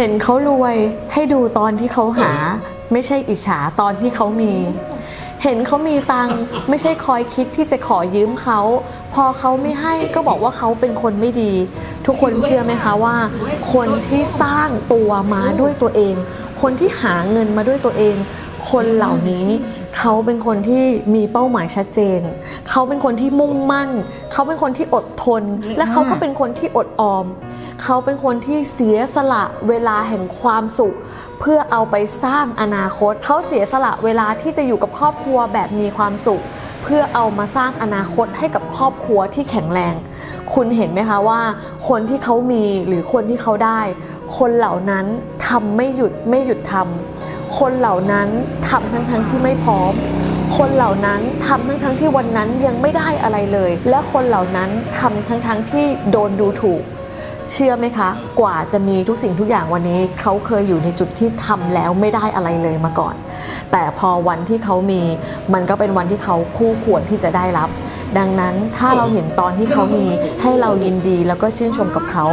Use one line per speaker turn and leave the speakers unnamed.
เห็นเขารวยให้ดูตอนที่เขาหา ไม่ใช่อิจฉาตอนที่เขามี เห็นเขามีตังไม่ใช่คอยคิดที่จะขอยืมเขา พอเขาไม่ให้ก็บอกว่าเขาเป็นคนไม่ดี ทุกคนเชื่อไหมคะว่า คนที่สร้างตัวมาด้วยตัวเอง คนที่หาเงินมาด้วยตัวเอง คนเหล่านี้เขาเป็นคนที่มีเป้าหมายชัดเจน เขาเป็นคนที่มุ่งมั่น เขาเป็นคนที่อดทน และเขาก็เป็นคนที่อดออม เขาเป็นคนที่เสียสละเวลาแห่งความสุข เพื่อเอาไปสร้างอนาคต เขาเสียสละเวลาที่จะอยู่กับครอบครัวแบบมีความสุข เพื่อเอามาสร้างอนาคตให้กับครอบครัวที่แข็งแรง คุณเห็นไหมคะว่า คนที่เขามีหรือคนที่เขาได้ คนเหล่านั้นทำไม่หยุดไม่หยุดทำ คนเหล่านั้นทำทั้งทั้งที่ไม่พร้อม คนเหล่านั้นทำทั้งทั้งที่วันนั้นยังไม่ได้อะไรเลย และคนเหล่านั้นทำทั้งทั้งที่โดนดูถูก เชื่อไหมคะ กว่าจะมีทุกสิ่งทุกอย่างวันนี้ เขาเคยอยู่ในจุดที่ทำแล้วไม่ได้อะไรเลยมาก่อน แต่พอวันที่เขามี มันก็เป็นวันที่เขาคู่ควรที่จะได้รับดังนั้นถ้าเราเห็นตอนที่เขามีให้เรายินดีแล้วก็ชื่นชมกับเขา